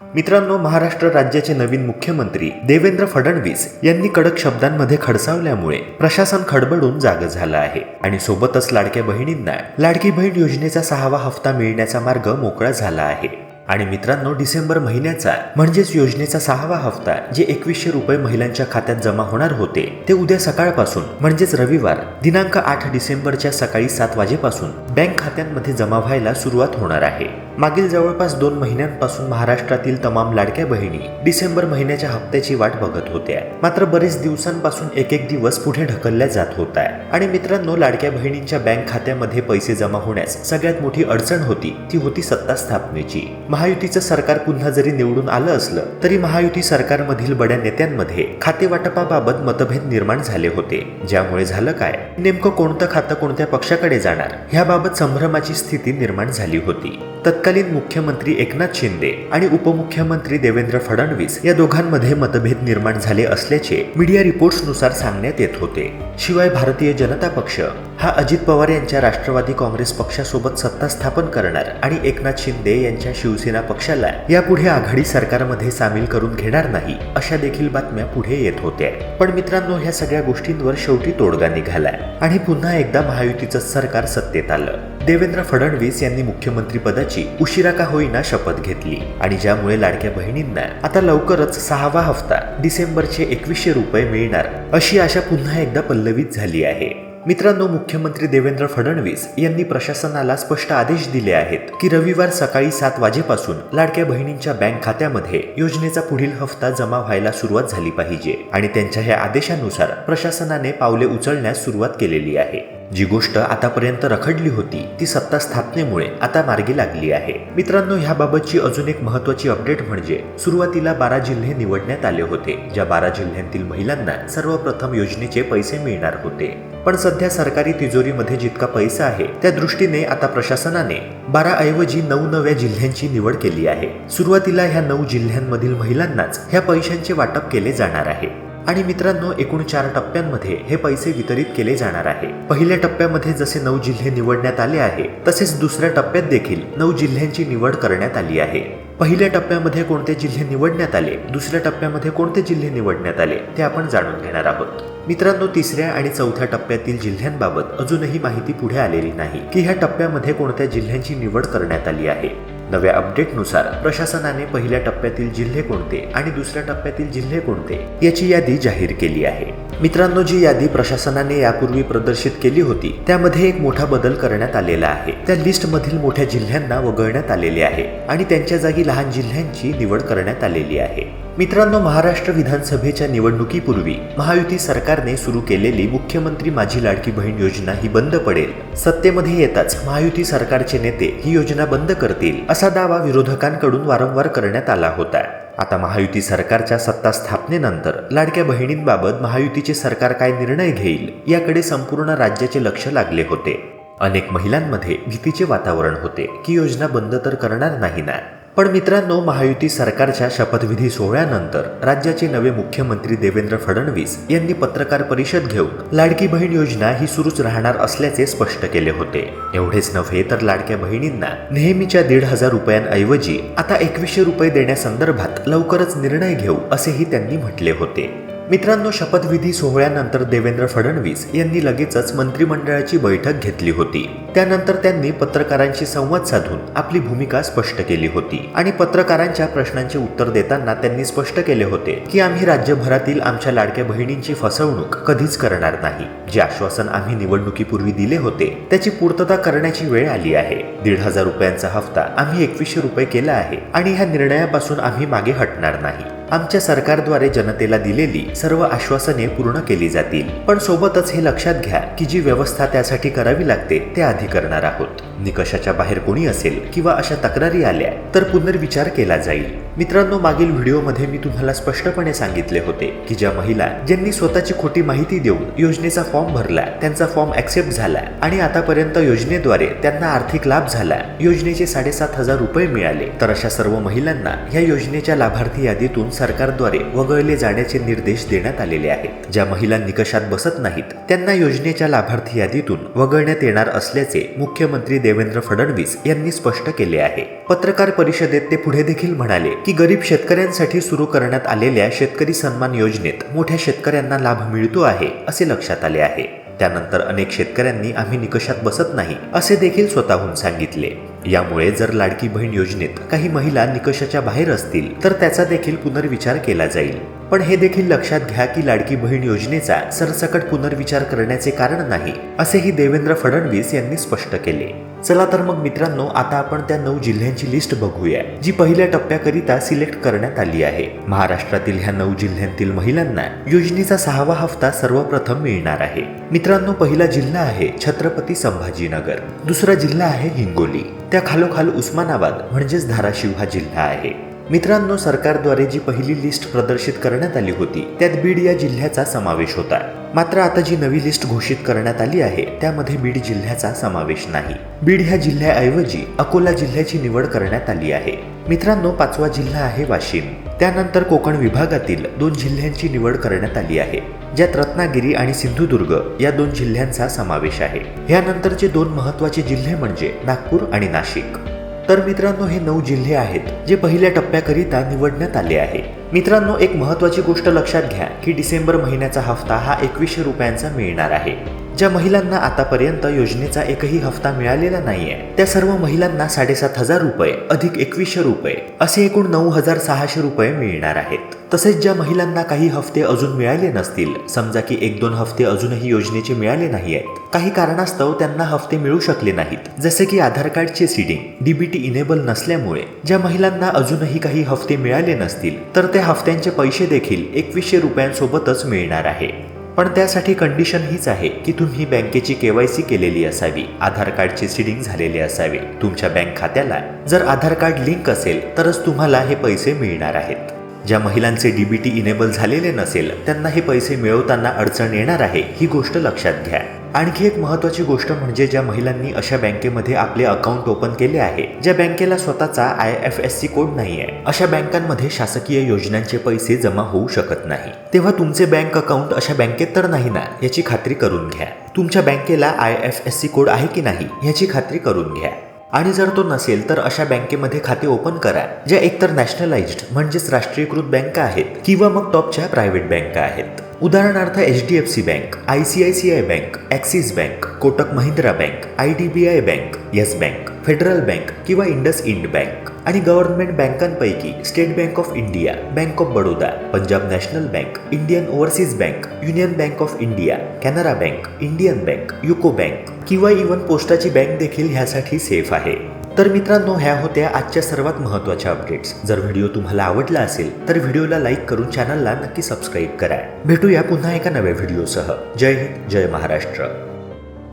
मित्रांनो महाराष्ट्र राज्याचे नवीन मुख्यमंत्री देवेंद्र फडणवीस यांनी कडक शब्दांमध्ये खडसावल्यामुळे प्रशासन खडबडून जाग झालं आहे. आणि सोबतच लाडक्या बहिणींना लाडकी बहीण योजनेचा सहावा हप्ता मिळण्याचा मार्ग मोकळा झाला आहे. आणि मित्रांनो डिसेंबर महिन्याचा म्हणजेच योजनेचा सहावा हप्ता जे एकवीसशे रुपये महिलांच्या खात्यात जमा होणार होते ते उद्या सकाळपासून म्हणजेच रविवार दिनांक आठ डिसेंबरच्या सकाळी सात वाजेपासून बँक खात्यांमध्ये जमा व्हायला सुरुवात होणार आहे. मागील जवळपास दोन महिन्यांपासून महाराष्ट्रातील तमाम लाडक्या बहिणी डिसेंबर महिन्याच्या हप्त्याची वाट बघत होत्या. मात्र बरेच दिवसांपासून एक एक दिवस पुढे ढकलल्या जात होत्या. आणि मित्रांनो लाडक्या बहिणींच्या बँक खात्यामध्ये पैसे जमा होण्यास सगळ्यात मोठी अडचण होती ती होती सत्ता स्थापनेची. महायुतीचं सरकार पुन्हा जरी निवडून आलं असलं तरी महायुती सरकारमधील बड्या नेत्यांमध्ये खाते वाटपाबाबत मतभेद निर्माण झाले होते. ज्यामुळे झालं काय? नेमकं कोणतं खातं कोणत्या पक्षाकडे जाणार? ह्याबाबत संभ्रमाची स्थिती निर्माण झाली होती. तत्कालीन मुख्यमंत्री एकनाथ शिंदे आणि उपमुख्यमंत्री देवेंद्र फडणवीस या दोघांमध्ये मतभेद निर्माण झाले असल्याचे मीडिया रिपोर्ट्सनुसार सांगण्यात येत होते. शिवाय भारतीय जनता पक्ष हा अजित पवार यांच्या राष्ट्रवादी काँग्रेस पक्षासोबत सत्ता स्थापन करणार आणि एकनाथ शिंदे यांच्या शिवसेना पक्षाला यापुढे आघाडी सरकारमध्ये सामील करून घेणार नाही अशा देखील बातम्या पुढे येत होत्या. पण मित्रांनो ह्या सगळ्या गोष्टींवर शेवटी तोडगा निघाला आणि पुन्हा एकदा महायुतीचं सरकार सत्तेत आलं. देवेंद्र फडणवीस यांनी मुख्यमंत्री पदाची उशिरा का होईना शपथ घेतली आणि ज्यामुळे लाडक्या बहिणींना आता लवकरच सहावा हप्ता डिसेंबरचे एकवीसशे रुपये मिळणार अशी आशा पुन्हा एकदा पल्लवित झाली आहे. मित्रांनो मुख्यमंत्री देवेंद्र फडणवीस यांनी प्रशासनाला स्पष्ट आदेश दिले आहेत की रविवार सकाळी सात वाजेपासून लाडक्या बहिणींच्या बँक खात्यामध्ये योजनेचा पुढील हप्ता जमा व्हायला सुरुवात झाली पाहिजे आणि त्यांच्या ह्या आदेशानुसार प्रशासनाने पावले उचलण्यास सुरुवात केलेली आहे. जी गोष्ट आतापर्यंत रखडली होती ती सत्ता स्थापनेमुळे आता मार्गी लागली आहे. मित्रांनो ह्याबाबतची अजून एक महत्वाची अपडेट म्हणजे सुरुवातीला बारा जिल्हे निवडण्यात आले होते ज्या बारा जिल्ह्यांतील महिलांना सर्वप्रथम योजनेचे पैसे मिळणार होते. पण सध्या सरकारी तिजोरीमध्ये जितका पैसा आहे त्या दृष्टीने आता प्रशासनाने बारा ऐवजी नऊ नव्या जिल्ह्यांची निवड केली आहे. सुरुवातीला ह्या नऊ जिल्ह्यांमधील महिलांनाच ह्या पैशांचे वाटप केले जाणार आहे. आणि मित्रांनो एकूण चार टप्प्यांमध्ये हे पैसे वितरित केले जाणार आहे. पहिल्या टप्प्यामध्ये जसे नऊ जिल्हे निवडण्यात आले आहे तसेच दुसऱ्या टप्प्यात देखील नऊ जिल्ह्यांची निवड करण्यात आली आहे. पहिल्या टप्प्यामध्ये कोणते जिल्हे निवडण्यात आले दुसऱ्या टप्प्यामध्ये कोणते जिल्हे निवडण्यात आले ते आपण जाणून घेणार आहोत. मित्रांनो तिसऱ्या आणि चौथ्या टप्प्यातील जिल्ह्यांबाबत अजूनही माहिती पुढे आलेली नाही की ह्या टप्प्यामध्ये कोणत्या जिल्ह्यांची निवड करण्यात आली आहे. नव्या अपडेटनुसार प्रशासनाने पहिल्या टप्प्यातील जिल्हे कोणते आणि दुसऱ्या टप्प्यातील जिल्हे कोणते याची यादी जाहीर केली आहे. मित्रांनो जी यादी प्रशासनाने यापूर्वी प्रदर्शित केली होती त्यामध्ये एक मोठा बदल करण्यात आलेला आहे. त्या लिस्टमधील मोठ्या जिल्ह्यांना वगळण्यात आलेले आहे आणि त्यांच्या जागी लहान जिल्ह्यांची निवड करण्यात आलेली आहे. मित्रांनो महाराष्ट्र विधानसभेच्या निवडणुकीपूर्वी महायुती सरकारने सुरू केलेली मुख्यमंत्री माझी लाडकी बहीण योजना ही बंद पडेल. सत्तेमध्ये येताच महायुती सरकारचे नेते ही योजना बंद करतील असा दावा विरोधकांकडून वारंवार करण्यात आला होता. आता महायुती सरकारच्या सत्ता स्थापनेनंतर लाडक्या बहिणींबाबत महायुतीचे सरकार काय निर्णय घेईल याकडे संपूर्ण राज्याचे लक्ष लागले होते. अनेक महिलांमध्ये भीतीचे वातावरण होते की योजना बंद तर करणार नाही ना? पण मित्रांनो महायुती सरकारच्या शपथविधी सोहळ्यानंतर राज्याचे नवे मुख्यमंत्री देवेंद्र फडणवीस यांनी पत्रकार परिषद घेऊन लाडकी बहीण योजना ही सुरूच राहणार असल्याचे स्पष्ट केले होते. एवढेच नव्हे तर लाडक्या बहिणींना नेहमीच्या दीड हजार रुपयांऐवजी आता एकवीसशे रुपये देण्यासंदर्भात लवकरच निर्णय घेऊ असेही त्यांनी म्हटले होते. मित्रांनो शपथविधी सोहळ्यानंतर देवेंद्र फडणवीस यांनी लगेचच मंत्रिमंडळाची बैठक घेतली होती. त्यानंतर त्यांनी पत्रकारांशी संवाद साधून आपली भूमिका स्पष्ट केली होती आणि पत्रकारांच्या प्रश्नांचे उत्तर देताना त्यांनी स्पष्ट केले होते की आम्ही राज्यभरातील आमच्या लाडक्या बहिणींची फसवणूक कधीच करणार नाही. जे आश्वासन आम्ही निवडणुकीपूर्वी दिले होते त्याची पूर्तता करण्याची वेळ आली आहे. दीड हजार रुपयांचा हप्ता आम्ही एकवीसशे रुपये केला आहे आणि ह्या निर्णयापासून आम्ही मागे हटणार नाही. आमच्या सरकारद्वारे जनतेला दिलेली सर्व आश्वासने पूर्ण केली जातील. पण सोबतच हे लक्षात घ्या की जी व्यवस्था त्यासाठी करावी लागते ते आधी करणार आहोत. निकषाच्या बाहेर कोणी असेल किंवा अशा तक्रारी आल्या तर पुनर्विचार केला जाईल. मित्रांनो मागील व्हिडिओमध्ये मी तुम्हाला स्पष्टपणे सांगितले होते की ज्या महिला ज्यांनी स्वतःची खोटी माहिती देऊन योजनेचा फॉर्म भरला त्यांचा फॉर्म ऍक्सेप्ट झाला आणि आतापर्यंत योजनेद्वारे त्यांना आर्थिक लाभ झाला योजनेचे साडेसात हजार रुपये मिळाले. तर अशा सर्व महिलांना या योजनेच्या लाभार्थी यादीतून सरकारद्वारे वगळले जाण्याचे निर्देश देण्यात आलेले आहेत. ज्या महिला निकषात बसत नाहीत त्यांना योजनेच्या लाभार्थी यादीतून वगळण्यात येणार असल्याचे मुख्यमंत्री देवेंद्र फडणवीस यांनी स्पष्ट केले आहे. पत्रकार परिषदेत ते पुढे देखील म्हणाले की गरीब शेतकऱ्यांसाठी सुरू करण्यात आलेल्या शेतकरी सन्मान योजनेत मोठ्या शेतकऱ्यांना लाभ मिळतो आहे असे लक्षात आले आहे. त्यानंतर अनेक शेतकऱ्यांनी आम्ही निकषात बसत नाही असे देखील स्वतःहून सांगितले. यामुळे जर लाडकी बहीण योजनेत काही महिला निकषाच्या बाहेर असतील तर त्याचा देखील पुनर्विचार केला जाईल. पण हे देखील लक्षात घ्या की लाडकी बहीण योजनेचा सरसकट पुनर्विचार करण्याचे कारण नाही असेही देवेंद्र फडणवीस यांनी स्पष्ट केले. चला तर मग मित्रांनो आता आपण त्या नऊ जिल्ह्यांची लिस्ट बघूया जी पहिल्या टप्प्याकरिता सिलेक्ट करण्यात आली आहे. महाराष्ट्रातील ह्या नऊ जिल्ह्यांतील महिलांना योजनेचा सहावा हप्ता सर्वप्रथम मिळणार आहे. मित्रांनो पहिला जिल्हा आहे छत्रपती संभाजीनगर दुसरा जिल्हा आहे हिंगोली. त्या खालोखाल उस्मानाबाद म्हणजेच धाराशिव हा जिल्हा आहे. मित्रांनो सरकारद्वारे जी पहिली लिस्ट प्रदर्शित करण्यात आली होती त्यात बीड या जिल्ह्याचा समावेश होता. मात्र आता जी नवी लिस्ट घोषित करण्यात आली आहे त्यामध्ये बीड जिल्ह्याचा समावेश नाही. बीड ह्या जिल्ह्याऐवजी अकोला जिल्ह्याची निवड करण्यात आली आहे. मित्रांनो पाचवा जिल्हा आहे वाशिम. त्यानंतर कोकण विभागातील दोन जिल्ह्यांची निवड करण्यात आली आहे ज्यात रत्नागिरी आणि सिंधुदुर्ग या दोन जिल्ह्यांचा समावेश आहे. यानंतरचे दोन महत्त्वाचे जिल्हे म्हणजे नागपूर आणि नाशिक. तर मित्रांनो हे नऊ जिल्हे आहेत जे पहिल्या टप्प्याकरिता निवडण्यात आले आहे. मित्रांनो एक महत्वाची गोष्ट लक्षात घ्या की डिसेंबर महिन्याचा हफ्ता हा एकवीसशे रुपयांचा मिळणार आहे. ज्या महिलांना आतापर्यंत योजनेचा एकही हफ्ता मिळालेला नाहीये त्या सर्व महिलांना साडेसात हजार रुपये अधिक एकवीसशे रुपये असे एकूण नऊ हजार सहाशे रुपये मिळणार आहेत. तसेच ज्या महिलांना काही हफ्ते अजून मिळाले नसतील समजा की एक दोन हफ्ते अजूनही योजनेचे मिळाले नाही आहेत काही कारणास्तव त्यांना हफ्ते मिळू शकले नाहीत. जसे की आधार कार्डचे सीडिंग डीबीटी इनेबल नसल्यामुळे ज्या महिलांना अजूनही काही हफ्ते मिळाले नसतील तर त्या हफ्त्यांचे पैसे देखील एकवीसशे रुपयांसोबतच मिळणार आहे. पण त्यासाठी कंडिशन हीच आहे की तुम्ही बँकेची केवायसी केलेली असावी आधार कार्डचे सीडिंग झालेले असावे. तुमच्या बँक खात्याला जर आधार कार्ड लिंक असेल तरच तुम्हाला हे पैसे मिळणार आहेत. ज्या महिलांचे डीबीटी इनेबल झालेले नसेल त्यांना हे पैसे मिळवताना अडचण येणार आहे ही गोष्ट लक्षात घ्या. आणखी एक महत्त्वाची गोष्ट म्हणजे ज्या महिलांनी अशा बँकेमध्ये आपले अकाउंट ओपन केले आहे ज्या बँकेला स्वतःचा I F S C code नाही आहे अशा बँकांमध्ये शासकीय योजनांचे पैसे जमा होऊ शकत नाही. तेव्हा तुमचे बँक अकाउंट अशा बँकेत तर नाही ना याची खात्री करून घ्या. तुमच्या बँकेला I F S C code आहे की नाही याची खात्री करून घ्या. आणि जर तो नसेल तर अशा बँकेमध्ये खाते ओपन करा ज्या एकतर नॅशनलाइज्ड म्हणजेच राष्ट्रीयकृत बँका आहेत किंवा मग टॉपच्या प्रायव्हेट बँका आहेत. उदाहरणार्थ H D F C Bank I C I C I Bank Axis Bank Kotak Mahindra Bank I D B I Bank Yes Bank Federal Bank किंवा इंडस इंड बँक आणि गव्हर्नमेंट बँकांपैकी State Bank of India Bank of Baroda Punjab National Bank Indian Overseas Bank Union Bank of India Canara Bank Indian Bank UCO Bank किंवा even पोस्टाची bank देखील ह्यासाठी safe आहे. तर मित्रांनो ह्या होत्या आजच्या सर्वात महत्त्वाच्या अपडेट्स जर व्हिडिओ तुम्हाला आवडला असेल तर व्हिडिओला लाईक करून चॅनलला नक्की सबस्क्राईब करा. भेटूया पुन्हा एका नव्या व्हिडिओसह जय हिंद जय महाराष्ट्र.